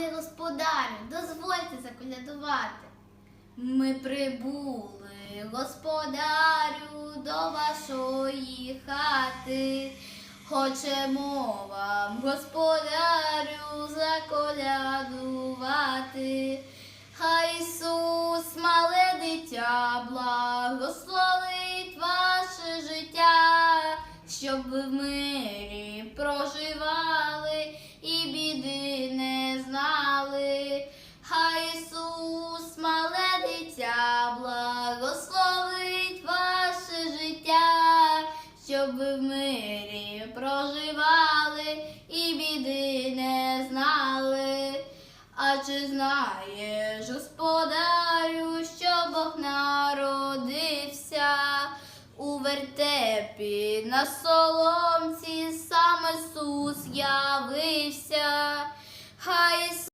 Господарю, дозвольте заколядувати. Ми прибули, господарю, до вашої хати. Хочемо вам, господарю, заколядувати. Хай Ісус, мале дитя, благословить ваше життя, щоб ви в мирі проживали щоб ви в мирі проживали і біди не знали. А чи знаєш, господарю, що Бог народився у вертепі на соломці, сам Ісус явився,